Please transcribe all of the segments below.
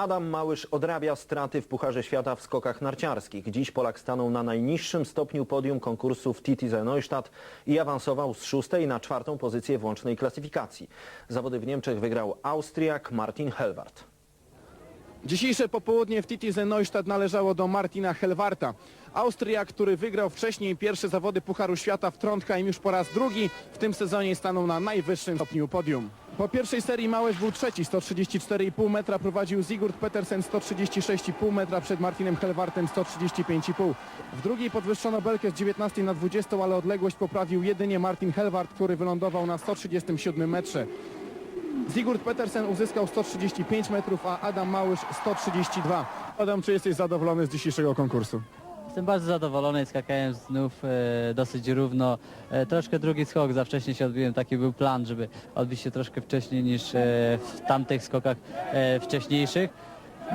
Adam Małysz odrabia straty w Pucharze Świata w skokach narciarskich. Dziś Polak stanął na najniższym stopniu podium konkursu w Titi ze Neustadt i awansował z szóstej na czwartą pozycję w łącznej klasyfikacji. Zawody w Niemczech wygrał Austriak Martin Helwart. Dzisiejsze popołudnie w Titize Neustadt należało do Martina Helwarta. Austriak, który wygrał wcześniej pierwsze zawody Pucharu Świata w Trondheim już po raz drugi, w tym sezonie stanął na najwyższym stopniu podium. Po pierwszej serii Małysz był trzeci, 134,5 metra prowadził Sigurd Petersen 136,5 metra przed Martinem Helwartem 135,5. W drugiej podwyższono belkę z 19 na 20, ale odległość poprawił jedynie Martin Helwart, który wylądował na 137 metrze. Sigurd Petersen uzyskał 135 metrów, a Adam Małysz 132. Adam, czy jesteś zadowolony z dzisiejszego konkursu? Jestem bardzo zadowolony, skakałem znów e, dosyć równo. E, troszkę drugi skok, za wcześnie się odbiłem, taki był plan, żeby odbić się troszkę wcześniej niż e, w tamtych skokach e, wcześniejszych.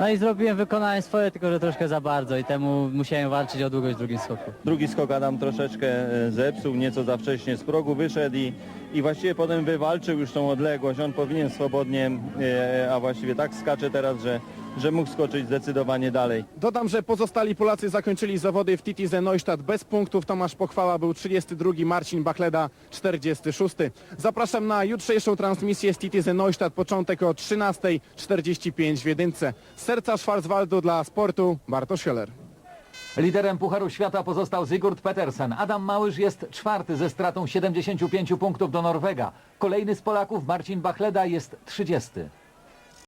No i zrobiłem, wykonałem swoje, tylko że troszkę za bardzo i temu musiałem walczyć o długość w drugim skoku. Drugi skok Adam troszeczkę e, zepsuł, nieco za wcześnie z progu wyszedł i, i właściwie potem wywalczył już tą odległość. On powinien swobodnie, e, a właściwie tak skacze teraz, że, że mógł skoczyć zdecydowanie dalej. Dodam, że pozostali Polacy zakończyli zawody w Titize Neustadt bez punktów. Tomasz Pochwała był 32, Marcin Bachleda 46. Zapraszam na jutrzejszą transmisję z Titize Neustadt, początek o 13.45 w Jedynce. Z serca Schwarzwaldu dla sportu Bartosz Scheller. Liderem Pucharu Świata pozostał Sigurd Petersen. Adam Małysz jest czwarty ze stratą 75 punktów do Norwega. Kolejny z Polaków, Marcin Bachleda, jest 30.